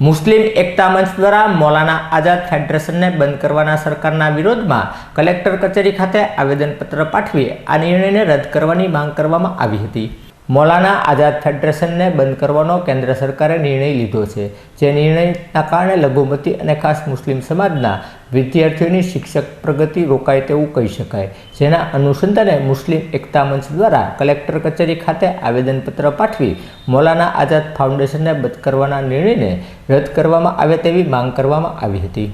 મુસ્લિમ એકતા મંચ દ્વારા મૌલાના આઝાદ ફેડરેશનને બંધ કરવાના સરકારના વિરોધમાં કલેક્ટર કચેરી ખાતે આવેદનપત્ર પાઠવી આ નિર્ણયને રદ કરવાની માંગ કરવામાં આવી હતી. મૌલાના આઝાદ ફેડરેશનને બંધ કરવાનો કેન્દ્ર સરકારે નિર્ણય લીધો છે જે નિર્ણયના કારણે લઘુમતી અને ખાસ મુસ્લિમ સમાજના વિદ્યાર્થીઓની શિક્ષક પ્રગતિ રોકાય તેવું કહી શકાય જેના અનુસંધાને મુસ્લિમ એકતા મંચ દ્વારા કલેક્ટર કચેરી ખાતે આવેદનપત્ર પાઠવી મૌલાના આઝાદ ફાઉન્ડેશનને બંધ કરવાના નિર્ણયને રદ કરવામાં આવે તેવી માંગ કરવામાં આવી હતી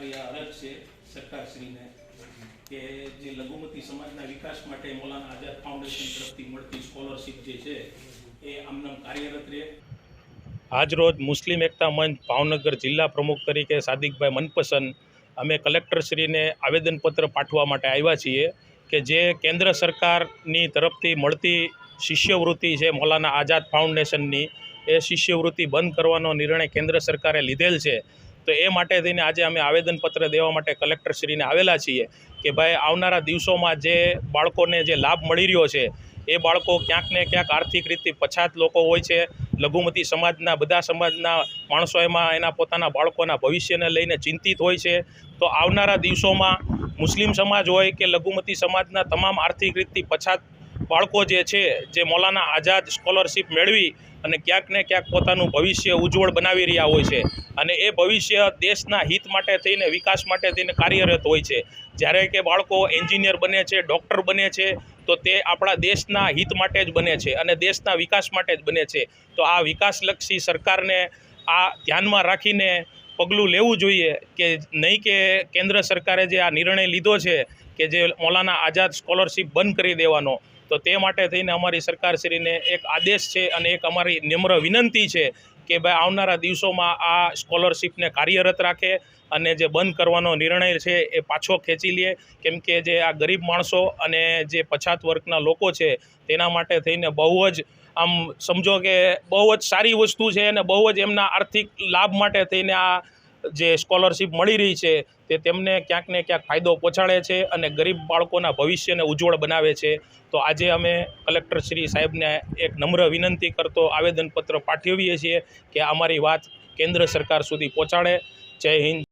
અમારી આ અરજ છે સરકારશ્રીને, કે જે લઘુમતી સમાજના વિકાસ માટે મોલાના આઝાદ ફાઉન્ડેશન તરફથી મળતી સ્કોલરશીપ જે છે, એ આમનામ કાર્યરત રહે. આજરોજ મુસ્લિમ એકતા મંચ ભાવનગર જિલ્લા પ્રમુખ તરીકે સાદિકભાઈ મનપસંદ અમે કલેક્ટરશ્રીને આવેદનપત્ર પાઠવા માટે આવ્યા છીએ કે જે કેન્દ્ર સરકારની તરફથી મળતી શિષ્યવૃત્તિ છે મોલાના આઝાદ ફાઉન્ડેશનની, એ શિષ્યવૃત્તિ બંધ કરવાનો નિર્ણય કેન્દ્ર સરકારે લીધેલ છે. તો એ માટે થઈને આજે અમે આવેદનપત્ર દેવા માટે કલેક્ટરશ્રીને આવેલા છીએ કે ભાઈ, આવનારા દિવસોમાં જે બાળકોને જે લાભ મળી રહ્યો છે, એ બાળકો ક્યાંક ને ક્યાંક આર્થિક રીતે પછાત લોકો હોય છે. લઘુમતી સમાજના, બધા સમાજના માણસો એમાં એના પોતાના બાળકોના ભવિષ્યને લઈને ચિંતિત હોય છે. તો આવનારા દિવસોમાં મુસ્લિમ સમાજ હોય કે લઘુમતી સમાજના તમામ આર્થિક રીતથી પછાત બાળકો જે છે, જે મૌલાના આઝાદ સ્કોલરશીપ મેળવી અને ક્યાંક ને ક્યાંક પોતાનું ભવિષ્ય ઉજ્જવળ બનાવી રહ્યા હોય છે. અને એ ભવિષ્ય દેશના હિત માટે થઈને, વિકાસ માટે થઈને કાર્યરત હોય છે. જ્યારે કે બાળકો એન્જિનિયર બને છે, ડૉક્ટર બને છે, તો તે આપણા દેશના હિત માટે જ બને છે અને દેશના વિકાસ માટે જ બને છે. તો આ વિકાસલક્ષી સરકારને આ ધ્યાનમાં રાખીને પગલું લેવું જોઈએ કે નહીં કે કેન્દ્ર સરકારે જે આ નિર્ણય લીધો છે કે જે મૌલાના આઝાદ સ્કોલરશીપ બંધ કરી દેવાનો. તો તે માટે થઈને અમારી સરકારશ્રીને એક આદેશ છે અને એક અમારી નિમ્ર વિનંતી છે કે ભાઈ આવનારા દિવસોમાં આ સ્કોલરશીપને કાર્યરત રાખે અને જે બંધ કરવાનો નિર્ણય છે એ પાછો ખેંચી લે. કેમ કે જે આ ગરીબ માણસો અને જે પછાત વર્ગના લોકો છે તેના માટે થઈને બહુ જ આમ સમજો કે બહુ જ સારી વસ્તુ છે અને બહુ જ એમના આર્થિક લાભ માટે થઈને આ જે સ્કોલરશિપ મળી રહી છે, તે તેમને ક્યાંક ને ક્યાંક ફાયદો પહોંચાડે છે અને ગરીબ બાળકોના ભવિષ્યને ઉજ્જવળ બનાવે છે. તો આજે અમે કલેક્ટર શ્રી સાહેબને એક નમ્ર વિનંતી કરતો આવેદનપત્ર પાઠવીએ છીએ કે અમારી વાત કેન્દ્ર સરકાર સુધી પહોંચાડે. જય હિન્દ.